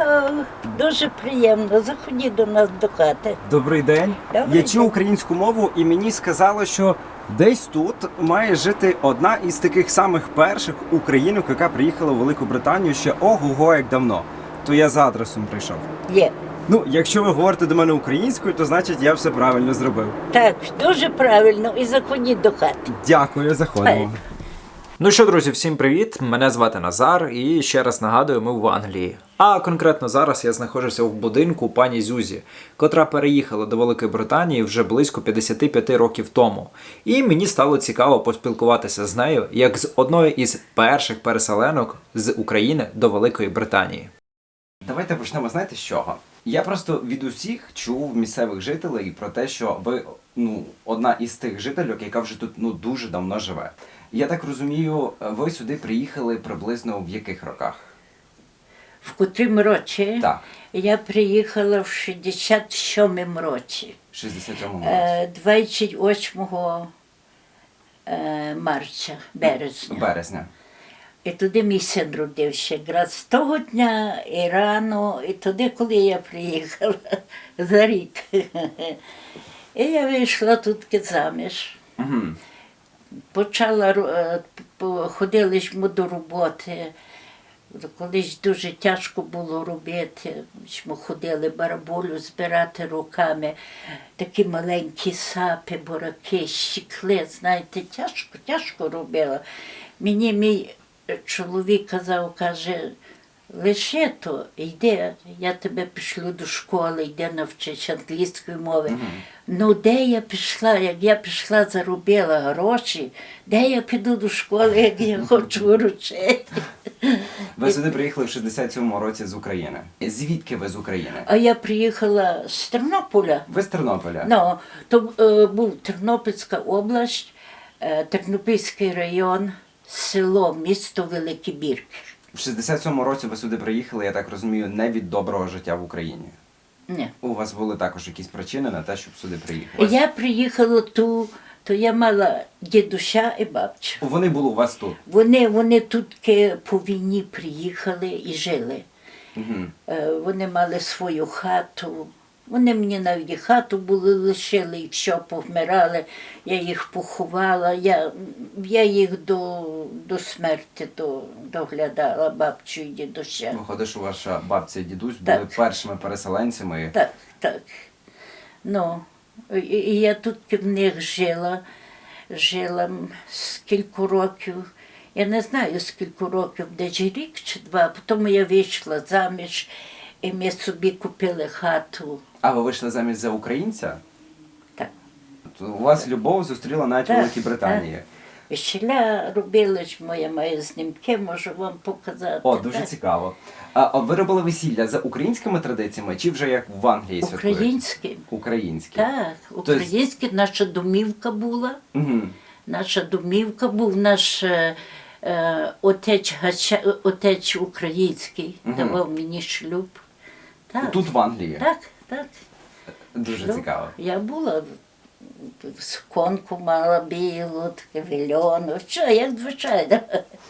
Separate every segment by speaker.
Speaker 1: Алло, дуже приємно. Заходіть до нас до хати.
Speaker 2: Добрий день.
Speaker 1: Добрий
Speaker 2: Я чув
Speaker 1: день.
Speaker 2: українську мову, і мені сказали, що десь тут має жити одна із таких самих перших українок, яка приїхала в Велику Британію ще ого-го як давно. То я за адресом прийшов.
Speaker 1: Є.
Speaker 2: Ну, якщо ви говорите до мене українською, то значить я все правильно зробив.
Speaker 1: Так, дуже правильно. І заходіть до хати.
Speaker 2: Дякую, заходимо.
Speaker 1: Так.
Speaker 3: Ну що, друзі, всім привіт! Мене звати Назар, і ще раз нагадую, ми в Англії. А конкретно зараз я знаходжуся в будинку пані Зюзі, котра переїхала до Великої Британії вже близько 55 років тому. І мені стало цікаво поспілкуватися з нею як з одною із перших переселенок з України до Великої Британії.
Speaker 2: Давайте почнемо, знаєте з чого? Я просто від усіх чув місцевих жителей про те, що ви ну, одна із тих жительок, яка вже тут ну, дуже давно живе. Я так розумію, ви сюди приїхали приблизно в яких роках?
Speaker 1: В котрім році
Speaker 2: Так,
Speaker 1: я приїхала в 67-му році,
Speaker 2: 67-му році.
Speaker 1: е, 28 е, марця, березня.
Speaker 2: Березня.
Speaker 1: І туди мій син родився. Якраз з того дня і рано, і туди, коли я приїхала за рік. І я вийшла тут заміж.
Speaker 2: Угу.
Speaker 1: Почала е, ходили ж ми до роботи. Колись дуже тяжко було робити. Ми ходили бараболю збирати руками, такі маленькі сапи, бураки, щікли. Знаєте, тяжко, тяжко робила. Мені мій чоловік казав, каже, лише то, йди, я тебе пішлю до школи, йди навчись англійської мови. Ну, де я пішла, як я пішла, заробила гроші, де я піду до школи, як я хочу грошей.
Speaker 2: Ви сюди приїхали в 67-му році з України. Звідки ви з України?
Speaker 1: А я приїхала з Тернополя.
Speaker 2: Ви з Тернополя.
Speaker 1: Ну, то е, був Тернопільська область, е, Тернопільський район, село, місто Великі Бірки.
Speaker 2: В 67-му році ви сюди приїхали, я так розумію, не від доброго життя в Україні.
Speaker 1: Ні.
Speaker 2: У вас були також якісь причини на те, щоб сюди приїхати.
Speaker 1: Я приїхала ту, то я мала дідуся і бабцю.
Speaker 2: Вони були у вас тут.
Speaker 1: Вони, вони тут по війні приїхали і жили.
Speaker 2: Угу.
Speaker 1: Вони мали свою хату. Вони мені навіть і хату були лишили, і все повмирали. Я їх поховала. Я, я їх до, до смерті до, доглядала, бабцю і дідуся.
Speaker 2: Виходить, що ваша бабця і дідусь були першими переселенцями.
Speaker 1: Так, так. Ну, і, я тут в них жила, жила скільки років. Я не знаю, скільки років, десь рік чи два. Потім я вийшла заміж, і ми собі купили хату.
Speaker 2: А ви вийшли заміж за українця?
Speaker 1: Так.
Speaker 2: То У вас любов зустріла навіть в Великій Британії.
Speaker 1: Щеля робили ж моя має знімки, можу вам показати.
Speaker 2: О, дуже
Speaker 1: так.
Speaker 2: цікаво. А а ви робили весілля за українськими традиціями чи вже як в Англії святкують?
Speaker 1: Українські.
Speaker 2: Українські.
Speaker 1: Так, українські, наша домівка була.
Speaker 2: Угу.
Speaker 1: Наша домівка був наш е, е, отець, Гача, отець український,
Speaker 2: Мгм.
Speaker 1: давав мені шлюб. Так,
Speaker 2: Тут в Англії.
Speaker 1: так, так.
Speaker 2: Дуже
Speaker 1: шлюб.
Speaker 2: цікаво.
Speaker 1: Я була сконку мала білу, таке вільону. Що, як звичайно.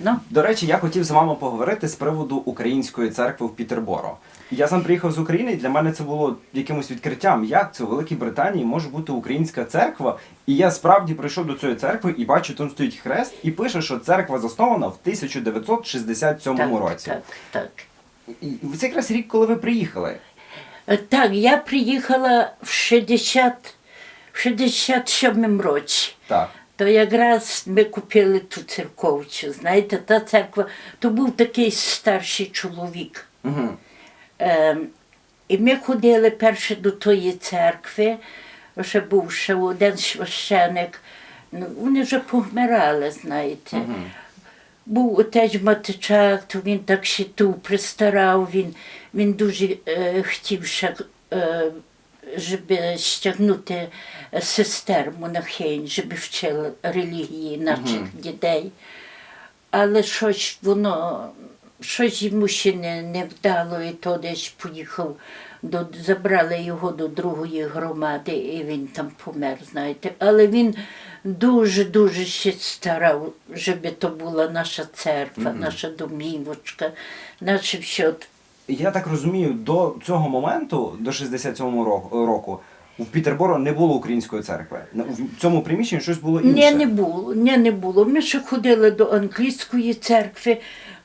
Speaker 1: Ну,
Speaker 2: До речі, я хотів з вами поговорити з приводу української церкви в Пітерборо. Я сам приїхав з України, і для мене це було якимось відкриттям. Як це у Великій Британії може бути українська церква? І я справді прийшов до цієї церкви і бачу, там стоїть хрест, і пише, що церква заснована в 1967
Speaker 1: так,
Speaker 2: році.
Speaker 1: так, так.
Speaker 2: І це якраз рік, коли ви приїхали.
Speaker 1: Так, я приїхала в 60, в 67 році.
Speaker 2: Так.
Speaker 1: То якраз ми купили ту церковцю. Знаєте, та церква, то був такий старший чоловік.
Speaker 2: Угу.
Speaker 1: Ем, і ми ходили перше до тої церкви, ще був ще один священик. Ну, вони вже помирали, знаєте. Був отець Матичак, то він так ще ту пристарав, він, він дуже е, хотів ще, е, щоб стягнути е, сестер монахинь, щоб вчили релігії наших дітей. Але щось воно, щось йому ще не, не вдало, і то десь поїхав, до, забрали його до другої громади, і він там помер, знаєте. Але він дуже-дуже ще старав, щоб то була наша церква, наша домівочка, наше все.
Speaker 2: Я так розумію, до цього моменту, до 67-го року, року, в Пітерборо не було української церкви. В цьому приміщенні щось було інше.
Speaker 1: Ні, не було, ні, не було. Ми ще ходили до англійської церкви,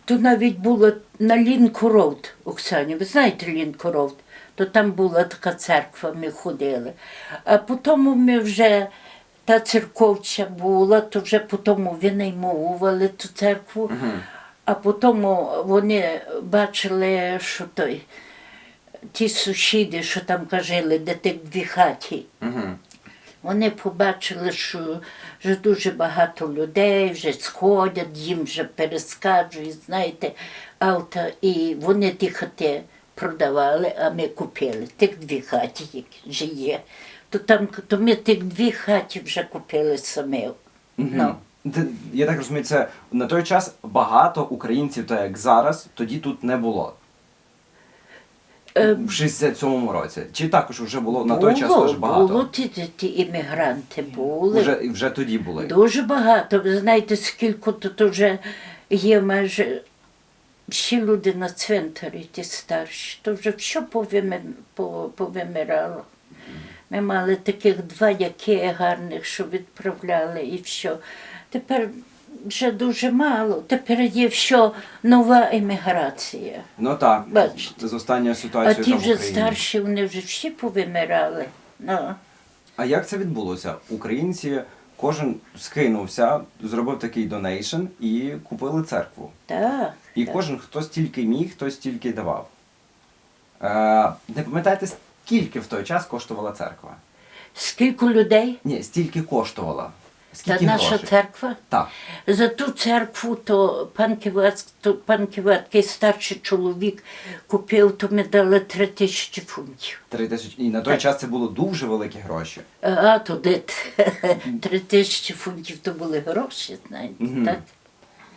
Speaker 1: то навіть було на Лінкороуд, Оксані. Ви знаєте Лінкороуд? То там була така церква, ми ходили. А потім ми вже та церковча була, то вже потім винаймовували ту церкву, а потім вони бачили, що той. Ті сусіди, що там кажили, де тих дві хаті,
Speaker 2: Мгм.
Speaker 1: вони побачили, що вже дуже багато людей вже сходять, їм вже перескаджують, знаєте, авто, і вони ті хати продавали, а ми купили тих дві хаті, які вже є. То, там, то ми тих дві хаті вже купили самі. Ну.
Speaker 2: Я так розумію, це на той час багато українців, так як зараз, тоді тут не було.
Speaker 1: Е,
Speaker 2: В 67-му році. Чи також вже було на той час теж багато?
Speaker 1: Було ті, ті, ті іммігранти були.
Speaker 2: Вже, вже тоді були.
Speaker 1: Дуже багато. Ви знаєте, скільки тут вже є майже всі люди на цвинтарі, ті старші, то вже все повими- по- повимирало. Ми мали таких два яки гарних, що відправляли і все. Тепер вже дуже мало. Тепер є все нова еміграція.
Speaker 2: Ну так,
Speaker 1: Бачите.
Speaker 2: з останньою
Speaker 1: А ті вже старші, вони вже всі повимирали. Ну.
Speaker 2: А як це відбулося? Українці, кожен скинувся, зробив такий донейшн і купили церкву.
Speaker 1: Так,
Speaker 2: І
Speaker 1: так.
Speaker 2: кожен хто стільки міг, хто стільки давав. Е, не пам'ятаєте, скільки в той час коштувала церква?
Speaker 1: Скільки людей?
Speaker 2: Ні, стільки коштувала.
Speaker 1: Та наша
Speaker 2: грошей?
Speaker 1: церква.
Speaker 2: Так.
Speaker 1: За ту церкву, то пан то пан Ківаткий старший чоловік купив, то ми дали три тисячі фунтів.
Speaker 2: Три тисячі. І на той
Speaker 1: Так.
Speaker 2: час це було дуже великі гроші.
Speaker 1: А то де три тисячі фунтів то були гроші, знаєте,
Speaker 2: Мгм.
Speaker 1: так?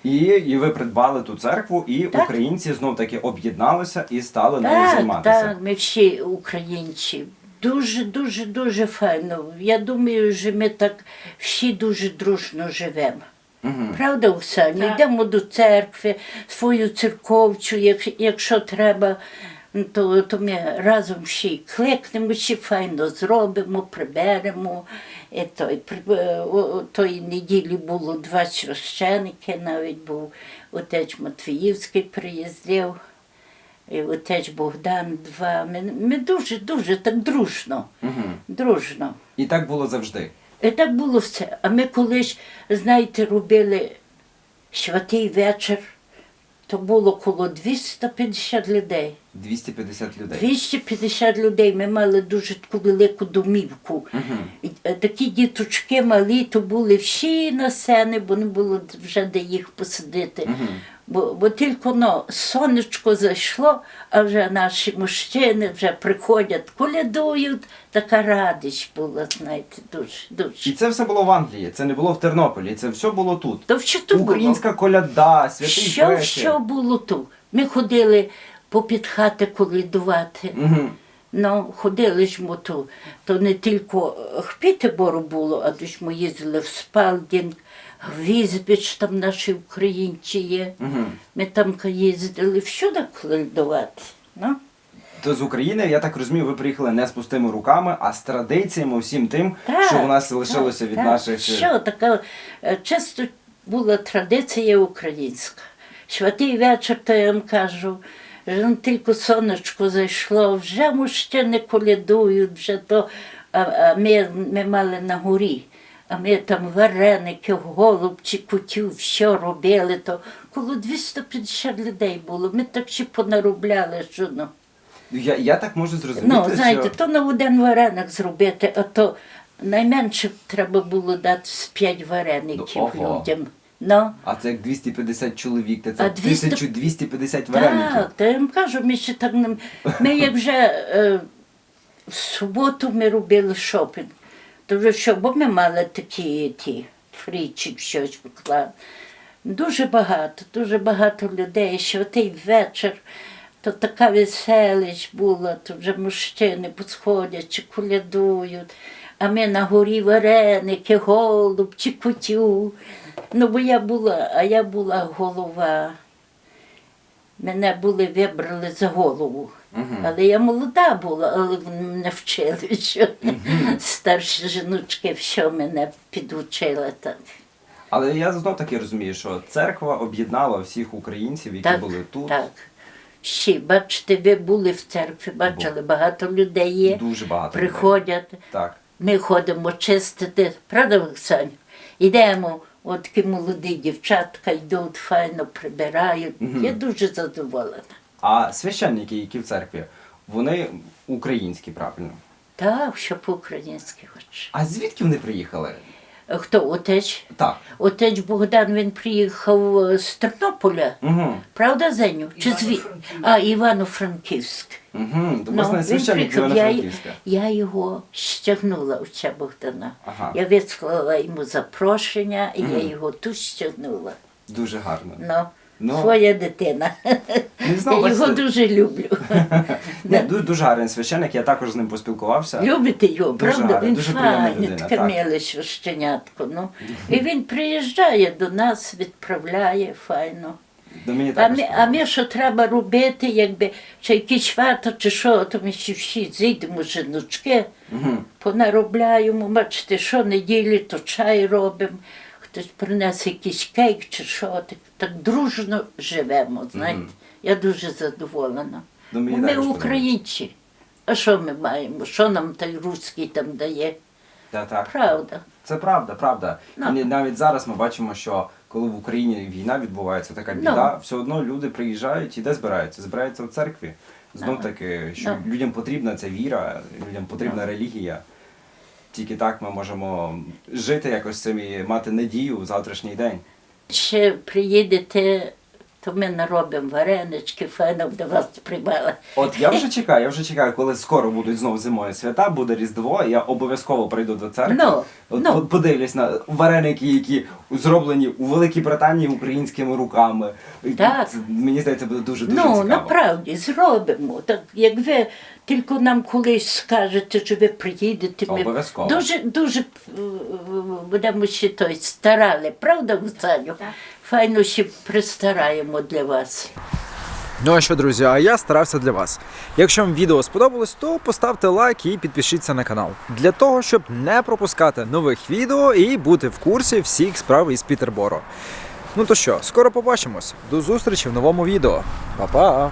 Speaker 2: І, і ви придбали ту церкву, і
Speaker 1: Так.
Speaker 2: українці знов таки об'єдналися і стали нею
Speaker 1: Так,
Speaker 2: займатися.
Speaker 1: так, ми всі українці. Дуже, дуже, дуже файно. Я думаю, що ми так всі дуже дружно живемо.
Speaker 2: Мгм.
Speaker 1: Правда, Оксані? Йдемо до церкви, свою церковчу, як, якщо треба, то, то ми разом всі кликнемо, всі файно зробимо, приберемо. І той, при- е, о- о- тої неділі було два священики, навіть був отець Матвіївський приїздив, отець Богдан два. Ми, ми дуже, дуже так дружно,
Speaker 2: Мгм.
Speaker 1: дружно.
Speaker 2: І так було завжди.
Speaker 1: І так було все. А ми колись, знаєте, робили святий вечір, то було коло 250 людей.
Speaker 2: 250 людей.
Speaker 1: 250 людей. Ми мали дуже таку велику домівку. І, е, Такі діточки малі, то були всі на сени, бо не було вже де їх посадити.
Speaker 2: Мгм.
Speaker 1: Бо, бо тільки ну, сонечко зайшло, а вже наші мужчини вже приходять, колядують. Така радість була, знаєте, дуже,
Speaker 2: І це все було в Англії, це не було в Тернополі, це все було тут.
Speaker 1: То то було?
Speaker 2: Українська коляда, святий
Speaker 1: Що,
Speaker 2: вечір.
Speaker 1: що було тут? Ми ходили попід хати колядувати.
Speaker 2: Мгм.
Speaker 1: Ну, ходили ж ми то, то не тільки в Пітербору було, а десь ми їздили в Спалдінг, Візбіч, там наші українці є.
Speaker 2: Мгм.
Speaker 1: Ми там їздили всюди колядувати. Ну.
Speaker 2: То з України, я так розумію, ви приїхали не з пустими руками, а з традиціями, всім тим,
Speaker 1: Так,
Speaker 2: що у нас лишилося
Speaker 1: так,
Speaker 2: від
Speaker 1: так.
Speaker 2: наших. е,
Speaker 1: Що така е, чисто була традиція українська. Святий вечір, то я вам кажу, ну, тільки сонечко зайшло, вже мужчини колядують, вже то, а, а ми, ми мали на горі. А ми там вареники, голубці, кутю, все робили, то коло 250 людей було. Ми так ще понаробляли, що ну.
Speaker 2: Я, я так можу зрозуміти,
Speaker 1: Ну, знаєте,
Speaker 2: що
Speaker 1: то на один вареник зробити, а то найменше треба було дати з п'ять вареників
Speaker 2: Ну, ого.
Speaker 1: людям. Ну,
Speaker 2: а це як 250 чоловік, то це
Speaker 1: 200
Speaker 2: 1250 вареників.
Speaker 1: так, то я вам кажу, ми ще так не... Ми як вже е, в суботу ми робили шопінг. То вже що, бо ми мали такі ті фрічі, щось виклали. Дуже багато, дуже багато людей. Що той вечір, то така веселість була, то вже мужчини підходять, чи колядують. А ми на горі вареники, голубці, кутю. Ну, бо я була, а я була голова Мене були вибрали за голову. Але я молода була, але мене вчили, що старші жіночки, що мене підучили так.
Speaker 2: Але я знов таки розумію, що церква об'єднала всіх українців, які
Speaker 1: Так,
Speaker 2: були тут.
Speaker 1: так. Ще, бачите, ви були в церкві, бачили, багато людей є,
Speaker 2: Дуже багато. людей.
Speaker 1: приходять.
Speaker 2: Так.
Speaker 1: Ми ходимо чистити, правда, Оксаню? Йдемо, от такі молоді дівчатка йдуть, файно прибирають. Я дуже задоволена.
Speaker 2: А священники, які в церкві, вони українські, правильно?
Speaker 1: Так, що по-українськи хоче.
Speaker 2: А звідки вони приїхали?
Speaker 1: Хто отець?
Speaker 2: Так.
Speaker 1: Отець Богдан він приїхав е, з Тернополя.
Speaker 2: Угу.
Speaker 1: Правда, Зеню? Чи зві? А, Івано-Франківськ.
Speaker 2: Угу. То
Speaker 1: Ну, він
Speaker 2: священник
Speaker 1: приїхав, я,
Speaker 2: Івано-Франківська.
Speaker 1: я його стягнула отця Богдана.
Speaker 2: Ага.
Speaker 1: Я вислала йому запрошення, і я його тут стягнула.
Speaker 2: Дуже гарно.
Speaker 1: Ну,
Speaker 2: Ну,
Speaker 1: своя дитина.
Speaker 2: Не знав,
Speaker 1: я його
Speaker 2: бачите.
Speaker 1: дуже люблю.
Speaker 2: Не, дуже, дуже гарний священник, я також з ним поспілкувався.
Speaker 1: Любите його,
Speaker 2: Дуже
Speaker 1: правда? він
Speaker 2: дуже приємна
Speaker 1: файний,
Speaker 2: людина,
Speaker 1: таке миле священятко. Ну. І він приїжджає до нас, відправляє файно.
Speaker 2: До мені
Speaker 1: А
Speaker 2: також.
Speaker 1: ми, а ми що треба робити, якби чи якісь свято, чи що, то ми всі всі зійдемо жіночки,
Speaker 2: Угу.
Speaker 1: понаробляємо, бачите, що неділі, то чай робимо, хтось принесе якийсь кейк чи що, так, так дружно живемо, знаєте. Я дуже задоволена.
Speaker 2: До мені
Speaker 1: ми
Speaker 2: також
Speaker 1: українці. А що ми маємо? Що нам той руський там дає?
Speaker 2: Та, так.
Speaker 1: Правда.
Speaker 2: Це правда, правда.
Speaker 1: Ну.
Speaker 2: І навіть зараз ми бачимо, що коли в Україні війна відбувається, така
Speaker 1: Ну.
Speaker 2: біда, все одно люди приїжджають і де збираються? Збираються в церкві. Знов таки, що
Speaker 1: Ну.
Speaker 2: людям потрібна ця віра, людям потрібна релігія. Тільки так ми можемо жити якось цим і мати надію в завтрашній день.
Speaker 1: Ще приїдете, то ми наробимо варенички, файно до вас приймала.
Speaker 2: От я вже чекаю, я вже чекаю, коли скоро будуть знову зимою свята, буде Різдво, я обов'язково прийду до церкви.
Speaker 1: Ну,
Speaker 2: От
Speaker 1: ну.
Speaker 2: подивлюсь на вареники, які зроблені у Великій Британії українськими руками.
Speaker 1: Так.
Speaker 2: Мені здається, буде дуже дуже
Speaker 1: ну,
Speaker 2: цікаво.
Speaker 1: направді, зробимо. Так, як ви тільки нам колись скажете, що ви приїдете, ми
Speaker 2: Обов'язково.
Speaker 1: дуже, дуже е, будемо ще той старали, правда, Гуцаню? Файно ще пристараємо для вас.
Speaker 3: Ну а що, друзі, а я старався для вас. Якщо вам відео сподобалось, то поставте лайк і підпишіться на канал для того, щоб не пропускати нових відео і бути в курсі всіх справ із Пітерборо. Ну то що, скоро побачимось. До зустрічі в новому відео. Па-па!